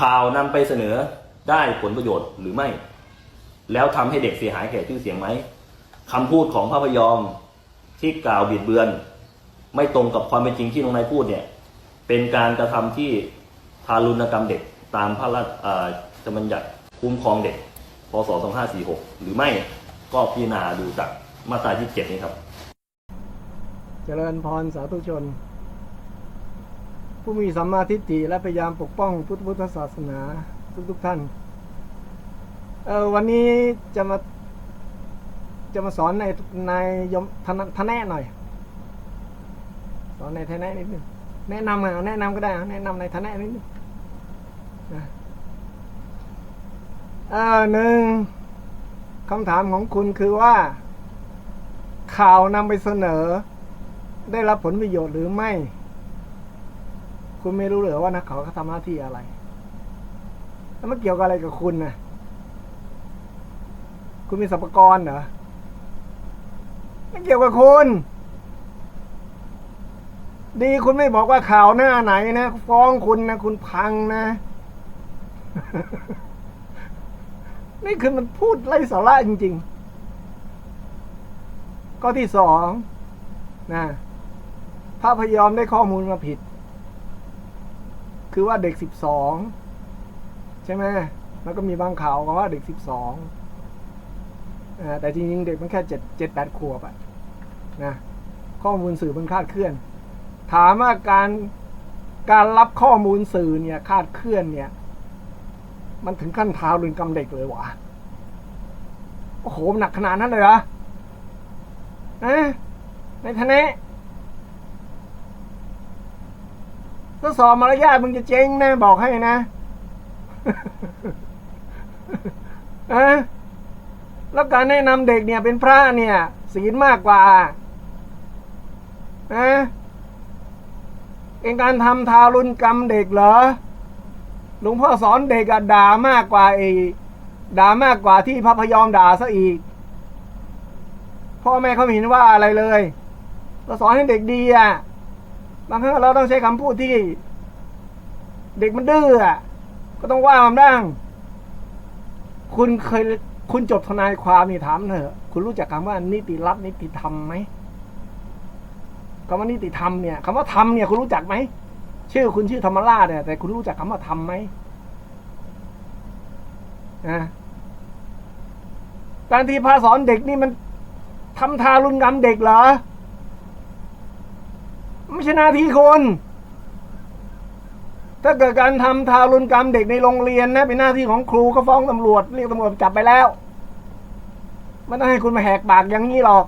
ข่าวนำไปเสนอได้ผลประโยชน์หรือไม่ แล้วทำให้เด็กเสียหายแก่ชื่อเสียงไหมคำพูดของพระพยอมที่กล่าวบิดเบือน ไม่ตรงกับความเป็นจริงที่น้องนายพูดเนี่ย เป็นการกระทำที่ทารุณกรรมเด็กตามพระราชอาจบัญญัติคุ้มครองเด็ก พศ 2546 หรือไม่ก็พิจารณาดูจากมาตรา 27 นี้ครับ เจริญพรสาธุชน ผู้มีสัมมาทิฏฐิและพยายามปกป้องพุทธพุทธศาสนาทุกทุกท่านเออวันนี้จะมาจะมาสอนในในยมทนทนแนะหน่อย สอนในทนแนะนิดนึงแนะนำอะแนะนำก็ได้แนะนำในทนแนะนิดนึงนะเออหนึ่งคำถามของคุณคือว่า ข่าวนำไปเสนอ ได้รับผลประโยชน์หรือไม่ คุณไม่รู้เหรือว่านักข่าวเขาทำหน้าที่อะไร แล้วมันเกี่ยวกับอะไรกับคุณนะคุณมีสรรพกรเหรอไม่เกี่ยวกับคุณ ดีคุณไม่บอกว่าข่าวหน้าไหนนะ ฟ้องคุณนะ คุณพังนะ นี่คือมันพูดไร้สาระจริง ๆ ข้อที่สองนะพระพยอมได้ข้อมูลมาผิด คือว่าเด็กสิบสองใช่ไหมแล้วก็มีบางข่าวว่าเด็กสิบสองแต่จริงๆ เด็กมันแค่เจ็ดเจ็ดแปดขวบอะนะข้อมูลสื่อมันคาดเคลื่อน ถามว่าการการรับข้อมูลสื่อเนี่ยคาดเคลื่อนเนี่ย มันถึงขั้นท้ารุนกรรมเด็กเลยวะโอ้โหหนักขนาดนั้นเลยเหรออะในทะเนะ ถ้าสอบมารยาทมึงจะเจ๊งแน่บอกให้นะอะแล้วการแนะนำเด็กเนี่ยเป็นพระเนี่ย ศีลมากกว่าอะเป็นการทำทารุณกรรมเด็กเหรอหลวงพ่อสอนเด็กอะด่ามากกว่าไอ้ด่ามากกว่าที่พระพยอมด่าซะอีก พ่อแม่เขาไม่เห็นว่าอะไรเลยเราสอนให้เด็กดีอะ บางครั้งเราต้องใช้คำพูดที่ เด็กมันดื้ออะก็ต้องว่ามันบ้าง คุณเคยคุณจบทนายความนี่ถามเถอะ คุณรู้จักคำว่านิติรัฐนิติธรรมไหมคำว่านิติธรรมเนี่ยคำว่าธรรมเนี่ยคุณรู้จักไหมชื่อคุณชื่อธรรมราชเนี่ยแต่คุณรู้จักคำว่าธรรมไหมนะการที่พาสอนเด็กนี่มันทำทารุณกรรมเด็กเหรอ ไม่ใช่หน้าที่คน ถ้าเกิดการทำทารุณกรรมเด็กในโรงเรียนนะ เป็นหน้าที่ของครูก็ฟ้องตำรวจ เรียกตำรวจจับไปแล้วไม่ต้องให้คุณมาแหกปากอย่างนี้หรอก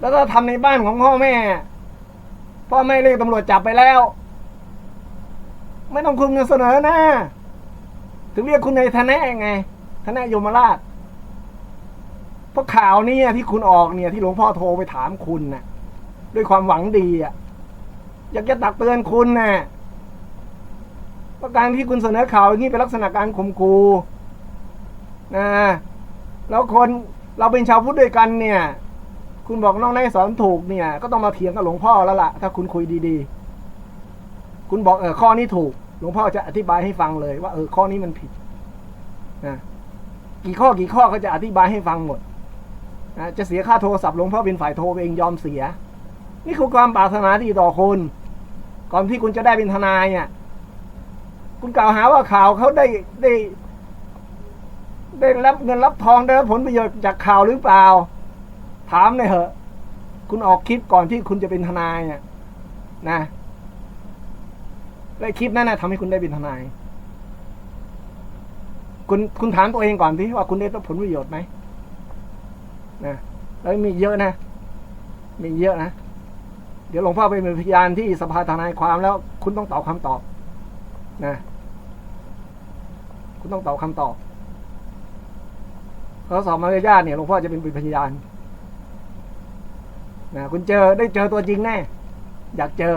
แล้วก็ทำในบ้านของพ่อแม่ พ่อแม่เรียกตำรวจจับไปแล้ว ไม่ต้องคุณเสนอหน้าถึงเรียกคุณในทนแนะไงทนายยมราช เพราะข่าวนี้ที่คุณออกเนี่ยที่หลวงพ่อโทรไปถามคุณนะ่ะ ด้วยความหวังดีอะอยากจะตักเตือนคุณนะ่ะเพราะการที่คุณเสนอข่าวอย่างนี้เป็นลักษณะการข่มขู่นะแล้วคนเราเป็นชาวพุทธด้วยกันเนี่ย คุณบอกน้องนายสอนถูกเนี่ย ก็ต้องมาเถียงกับหลวงพ่อแล้วล่ะ ถ้าคุณคุยดีๆ คุณบอกเออข้อนี้ถูก หลวงพ่อจะอธิบายให้ฟังเลยว่าเออข้อนี้มันผิดนะกี่ข้อกี่ข้อก็จะอธิบายให้ฟังหมด จะเสียค่าโทรศัพท์หลวงพ่อเป็นฝ่ายโทรเองยอมเสีย นี่คือความปรารถนาดีต่อคุณก่อนที่คุณจะได้เป็นทนายเนี่ยคุณกล่าวหาว่าข่าวเขาได้ได้ ได้รับเงินรับทองได้รับผลประโยชน์จากข่าวหรือเปล่า ถามเลยเหอะ คุณออกคลิปก่อนที่คุณจะเป็นทนายเนี่ยนะและคลิปนั้นนะทำให้คุณได้เป็นทนาย คุณคุณถามตัวเองก่อนที่ว่าคุณได้รับผลประโยชน์ไหม นะแล้วมีเยอะนะ มีเยอะนะ เดี๋ยวหลวงพ่อไปเป็นพยานที่สภาทนายความแล้ว คุณต้องตอบคำตอบนะคุณต้องตอบคำตอบเขาสอบมารยาทเนี่ยหลวงพ่อจะเป็นพยานนะคุณเจอได้เจอตัวจริงแน่ อยากเจอ